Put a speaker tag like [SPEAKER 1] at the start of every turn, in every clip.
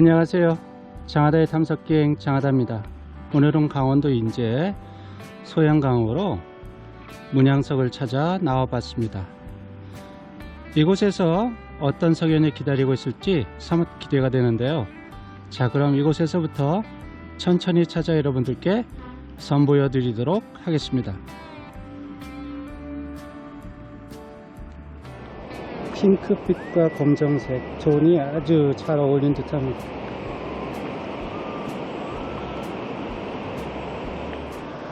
[SPEAKER 1] 안녕하세요. 장하다의 탐석기행 장하다입니다. 오늘은 강원도 인제 소양강으로 문양석을 찾아 나와 봤습니다. 이곳에서 어떤 석연이 기다리고 있을지 사뭇 기대가 되는데요. 자 그럼 이곳에서부터 천천히 찾아 여러분들께 선보여 드리도록 하겠습니다. 핑크빛과 검정색 톤이 아주 잘 어울린 듯합니다.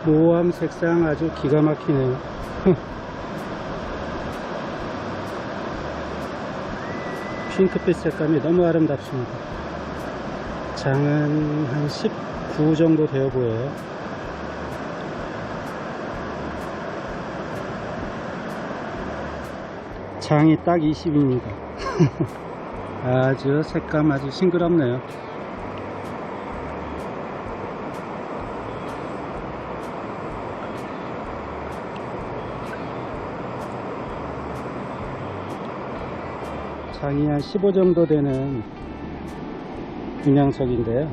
[SPEAKER 1] 모함 색상 아주 기가 막히네요. 핑크빛 색감이 너무 아름답습니다. 장은 한 19 정도 되어 보여요. 장이 딱 20입니다. 아주 색감 아주 싱그럽네요. 장이 한 15 정도 되는 분양석인데요.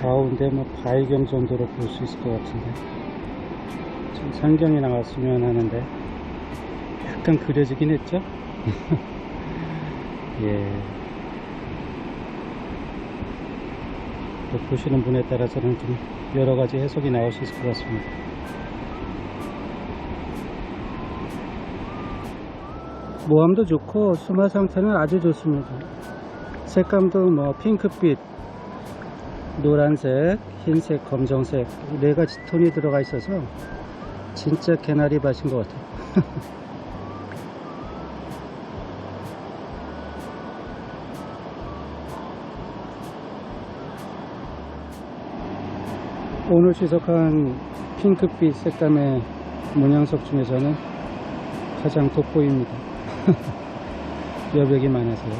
[SPEAKER 1] 가운데 뭐 바위경 정도로 볼 수 있을 것 같은데. 좀 상경이 나왔으면 하는데. 약간 그려지긴 했죠? 예. 또 보시는 분에 따라서는 좀 여러 가지 해석이 나올 수 있을 것 같습니다. 모함도 좋고 수마 상태는 아주 좋습니다. 색감도 뭐 핑크빛, 노란색, 흰색, 검정색 이네 가지 톤이 들어가 있어서 진짜 개나리 밭인 것 같아요. 오늘 지속한 핑크빛 색감의 문양석 중에서는 가장 돋보입니다. 여백이 많아서요.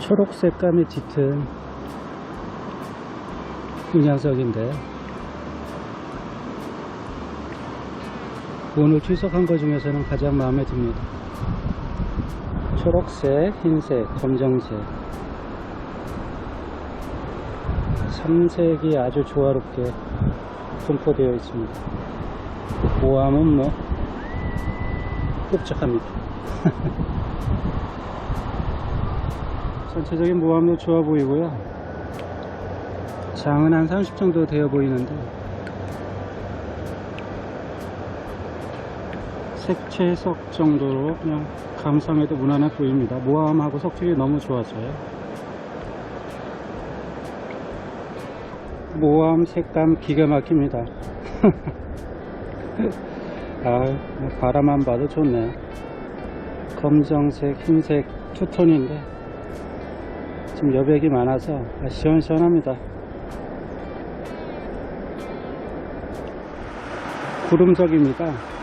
[SPEAKER 1] 초록 색감이 짙은 문양석인데 오늘 출석한 것 중에서는 가장 마음에 듭니다. 초록색, 흰색, 검정색 삼색이 아주 조화롭게 분포되어 있습니다. 모함은 뭐 흡족합니다. 전체적인 모함도 좋아 보이고요. 장은 한 30 정도 되어 보이는데 색 채석 정도로 그냥 감상해도 무난해 보입니다. 모함하고 석질이 너무 좋아서요. 모함 색감 기가 막힙니다. 아, 바라만 봐도 좋네요. 검정색, 흰색 투톤인데 지금 여백이 많아서 시원시원합니다. 구름석입니다.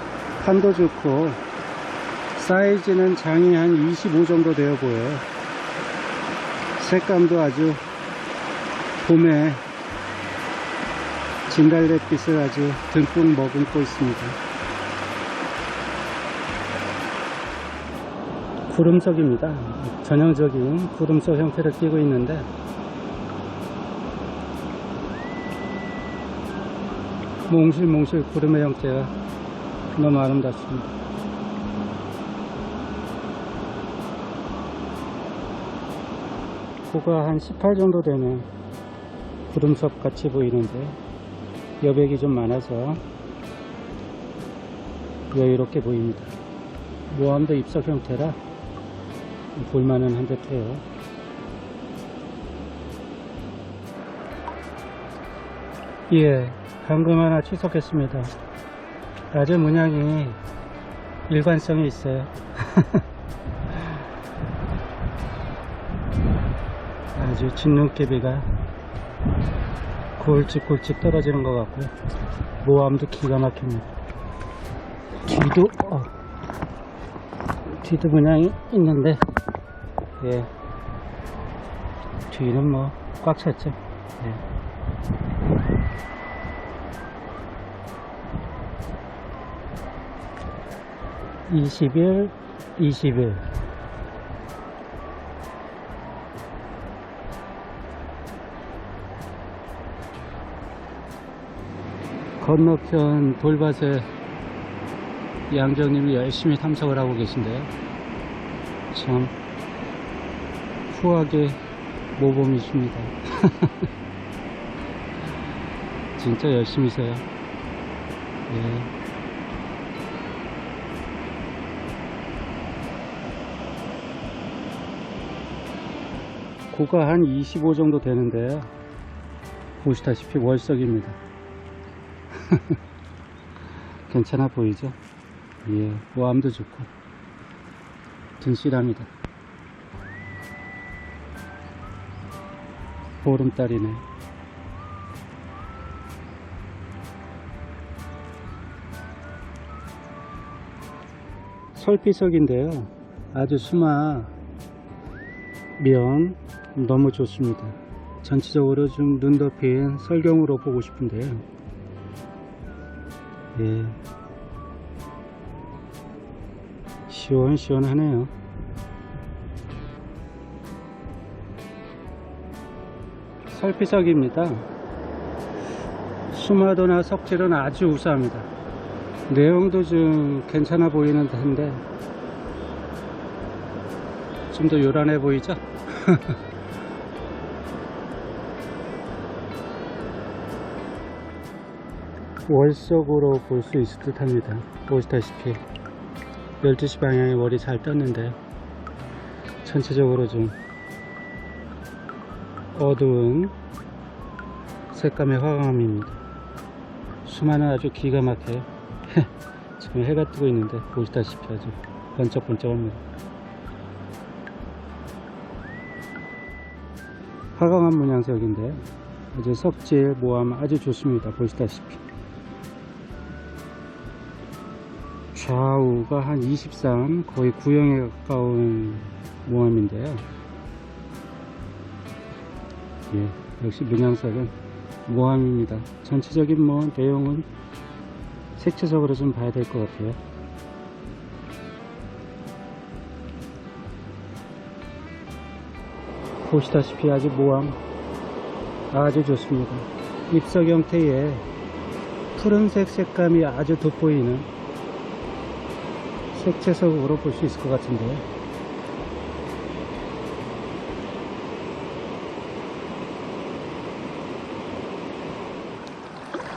[SPEAKER 1] 판도 좋고 사이즈는 장이 한 25 정도 되어 보여요. 색감도 아주 봄에 진달래빛을 아주 듬뿍 머금고 있습니다. 구름석입니다. 전형적인 구름석 형태를 띠고 있는데 몽실몽실 구름의 형태가 너무 아름답습니다. 코가 한 18 정도 되는 구름석 같이 보이는데 여백이 좀 많아서 여유롭게 보입니다. 모함도 입석 형태라 볼만은 한 듯해요. 예, 방금 하나 출석했습니다. 아주 문양이 일관성이 있어요. 아주 진눈깨비가 골직골직 떨어지는 것 같고요. 모함도 기가 막힙니다. 뒤도, 어, 뒤도 문양이 있는데, 예, 뒤는 뭐, 꽉 찼죠? 네. (20일) (20일) 건너편 돌밭에 양정님이 열심히 탐색을 하고 계신데요. 참 후하게 모범이십니다. 진짜 열심히세요. 예. 고가 한 25 정도 되는데요. 보시다시피 월석입니다. 괜찮아 보이죠? 예, 모함도 좋고 든실합니다. 보름달이네. 설비석인데요. 아주 수마 면 너무 좋습니다. 전체적으로 좀 눈 덮인 설경으로 보고 싶은데요. 예. 시원시원하네요. 설비석입니다. 수마도나 석질은 아주 우수합니다. 내용도 좀 괜찮아 보이는 듯한데 좀 더 요란해 보이죠? 월석으로 볼 수 있을 듯 합니다. 보시다시피 12시 방향에 월이 잘 떴는데 전체적으로 좀 어두운 색감의 화강암입니다. 수많은 아주 기가 막혀요. 지금 해가 뜨고 있는데 보시다시피 아주 번쩍번쩍합니다. 화강암 문양석인데 아주 석질 모함 아주 좋습니다. 보시다시피 좌우가 한 23 거의 구형에 가까운 모함인데요. 예, 역시 문양석은 모함입니다. 전체적인 뭐 내용은 색채적으로 좀 봐야 될 것 같아요. 보시다시피 아주 모함 아주 좋습니다. 입석 형태의 푸른색 색감이 아주 돋보이는 색채석으로 볼 수 있을 것 같은데요.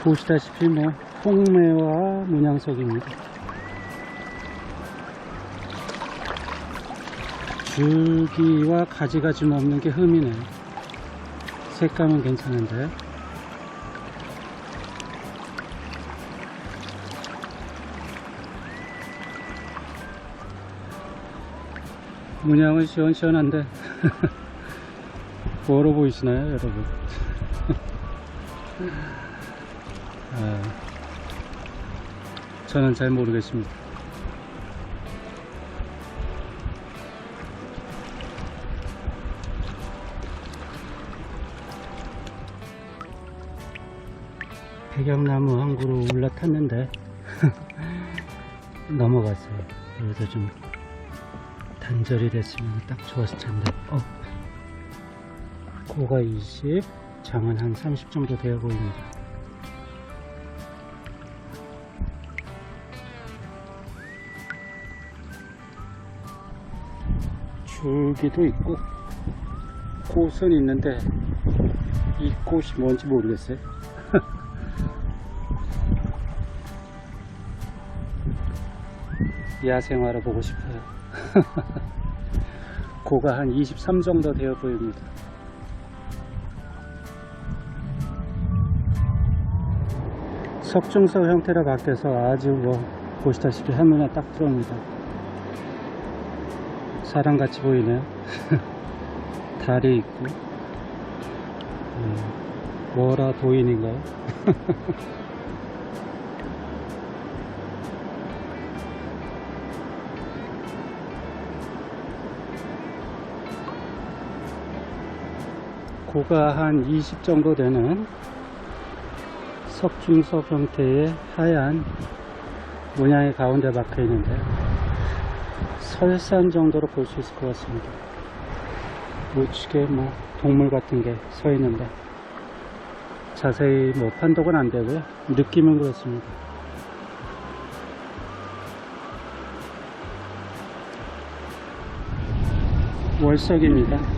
[SPEAKER 1] 보시다시피 뭐 홍매와 문양석입니다. 줄기와 가지가 좀 없는 게 흠이네요. 색감은 괜찮은데. 문양은 시원시원한데 멀어 보이시나요 여러분 아, 저는 잘 모르겠습니다 백양나무 한 그루 올라탔는데 넘어갔어요. 그래서 좀 단절이 됐으면 딱 좋았을 텐데. 어. 고가 20 장은 한 30 정도 되어 보입니다. 줄기도 있고 꽃은 있는데 이 꽃이 뭔지 모르겠어요 야생화를 보고 싶어요 고가 한 23 정도 되어 보입니다. 석중석 형태로 바뀌어서 아주 뭐 보시다시피 한눈에 딱 들어옵니다. 사람같이 보이네요. 달이 있고 음, 뭐라 도인인가요? 고가 한 20 정도 되는 석중석 형태의 하얀 문양이 가운데 박혀 있는데 설산 정도로 볼 수 있을 것 같습니다. 우측에 뭐 동물 같은 게 서 있는데 자세히 뭐 판독은 안 되고요. 느낌은 그렇습니다. 월석입니다.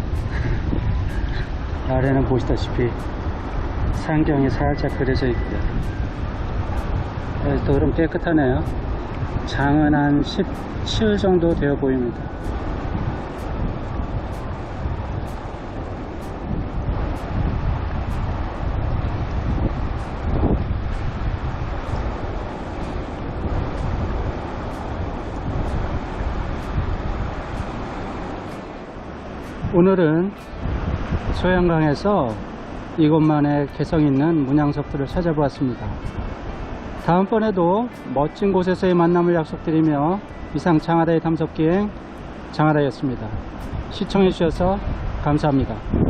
[SPEAKER 1] 아래는 보시다시피 산경이 살짝 그려져 있고요. 여기도 그럼 깨끗하네요. 장은 한 17 정도 되어 보입니다. 오늘은 소양강에서 이곳만의 개성 있는 문양석들을 찾아보았습니다. 다음번에도 멋진 곳에서의 만남을 약속드리며 이상 장하다의 탐석기행 장하다였습니다. 시청해주셔서 감사합니다.